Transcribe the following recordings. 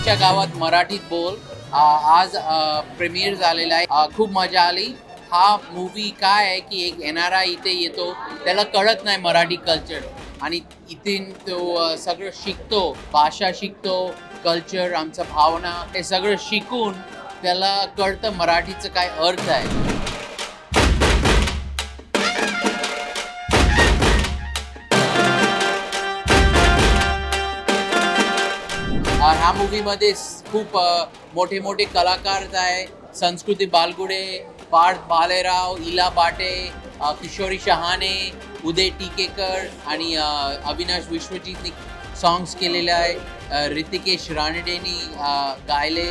आईच्या गावात मराठीत बोल. आ, आज प्रीमियर झालेला आहे. खूप मजा आली. हा मूवी काय आहे की एक येणारा इथे येतो. त्याला कळत नाही मराठी कल्चर आणि इथे तो सगळं शिकतो. भाषा शिकतो. कल्चर आमचं भावना हे सगळं शिकून त्याला कळतं मराठीचं काय अर्थ आहे. ह्या मूवीमध्ये खूप मोठे मोठे कलाकार आहे संस्कृती बालगुडे पार्थ भालेराव इला बाटे किशोरी शहाणे उदय टिकेकर आणि अविनाश विश्वजितनी सॉंग्स केलेले आहे ऋतिकेश रानडेनी गायले.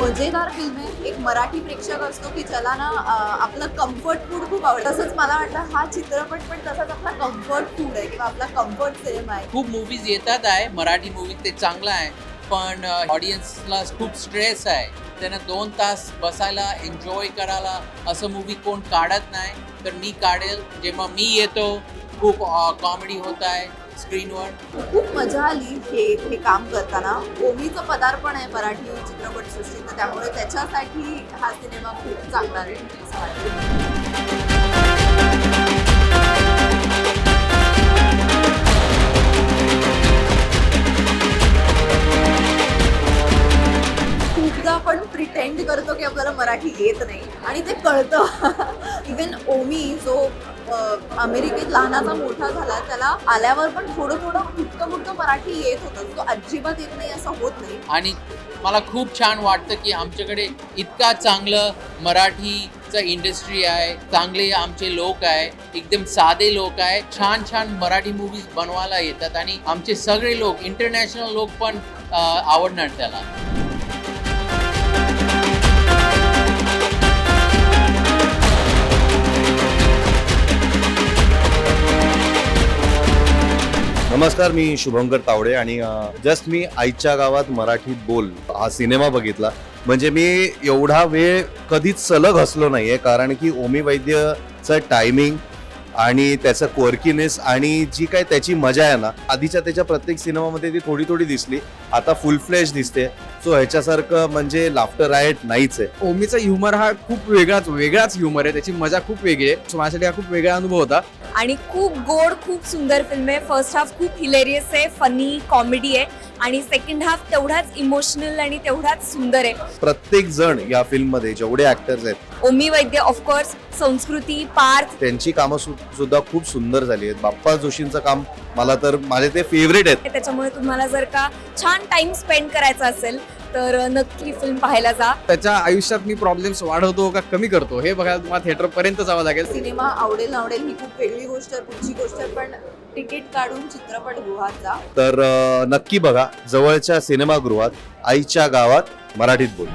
मजेदार फिल्म आहे. एक मराठी प्रेक्षक असतो की ज्याला ना आपलं कम्फर्ट फूड खूप आवडतं. तसंच मला वाटतं हा चित्रपट पण तसाच कम्फर्ट फूड आहे किंवा आपला कम्फर्ट सिनेमा आहे. खूप मूवीज येतात आहे. मराठी मूवी ते चांगलं आहे. पण ऑडियन्सला खूप स्ट्रेस आहे. त्यांना दोन तास बसायला एन्जॉय करायला असं मूवी कोण काढत नाही. तर मी काढेल. जेव्हा मी येतो खूप कॉमेडी होत आहे स्क्रीनवर खूप मजा आली हे हे काम करताना. ओमीचं पदार्पण आहे मराठी चित्रपटसृष्टीत तर त्यामुळे त्याच्यासाठी हा सिनेमा खूप चांगला आहे. सुद्धा आपण प्रिटेंड करतो की आपल्याला मराठी येत नाही. आणि ते कळतं. इवन ओमी जो अमेरिकेत लहानाचा मोठा झाला त्याला आल्यावर पण थोडं थोडं फुटकं फुटकं मराठी येत होतं. तो अजिबात येत नाही असं होत नाही. आणि मला खूप छान वाटतं की आमच्याकडे इतका चांगलं मराठीचं इंडस्ट्री आहे. चांगले आमचे लोक आहे. एकदम साधे लोक आहे. छान छान मराठी मूवीज बनवायला येतात आणि आमचे सगळे लोक इंटरनॅशनल लोक पण आवडणार त्याला. नमस्कार मी शुभंकर तावडे आणि जस्ट मी आईच्या गावात मराठीत बोल हा सिनेमा बघितला. म्हणजे मी एवढा वेळ कधीच सलग हसलो नाहीये कारण की ओमी वैद्यचं टायमिंग आणि त्याचं क्वर्किनेस आणि जी काय त्याची मजा आहे ना आधीच्या त्याच्या प्रत्येक सिनेमामध्ये ती थोडी थोडी दिसली. आता फुल फ्लेश दिसते. सो ह्याच्यासारखं म्हणजे लाफ्टर रायट नाहीच आहे. ओमीचा ह्युमर हा खूप वेगळाच वेगळाच ह्युमर आहे. त्याची मजा खूप वेगळी आहे. सो माझ्यासाठी हा खूप वेगळा अनुभव होता. आणि खूप गोड खूप सुंदर फिल्म आहे. फर्स्ट हाफ खूप हिलेरियस आहे फनी कॉमेडी आहे. आणि सेकंड हाफ तेवढाच इमोशनल आणि तेवढाच सुंदर आहे. प्रत्येक जण या फिल्ममध्ये जेवढे ऍक्टर्स आहेत. ओमी वैद्य ऑफकोर्स संस्कृती पार्थ. त्यांची कामं सु- सुद्धा खूप सुंदर झाली आहेत. बाप्पा जोशींचं काम मला तर माझे ते फेवरेट आहेत. त्याच्यामुळे तुम्हाला जर का छान टाइम स्पेंड करायचा असेल तर नक्की फिल्म पाहायला जा. त्याच्या आयुष्यात मी प्रॉब्लेम्स वाढवतो का कमी करतो हे बघायला तुम्हाला थिएटर पर्यंत जावं लागेल. सिनेमा आवडेल आवडेल ही खूप वेगळी गोष्ट आहे पुढची गोष्ट आहे पण तिकीट काढून चित्रपटगृहात जा. तर नक्की बघा जवळच्या सिनेमागृहात आईच्या गावात मराठीत बोल.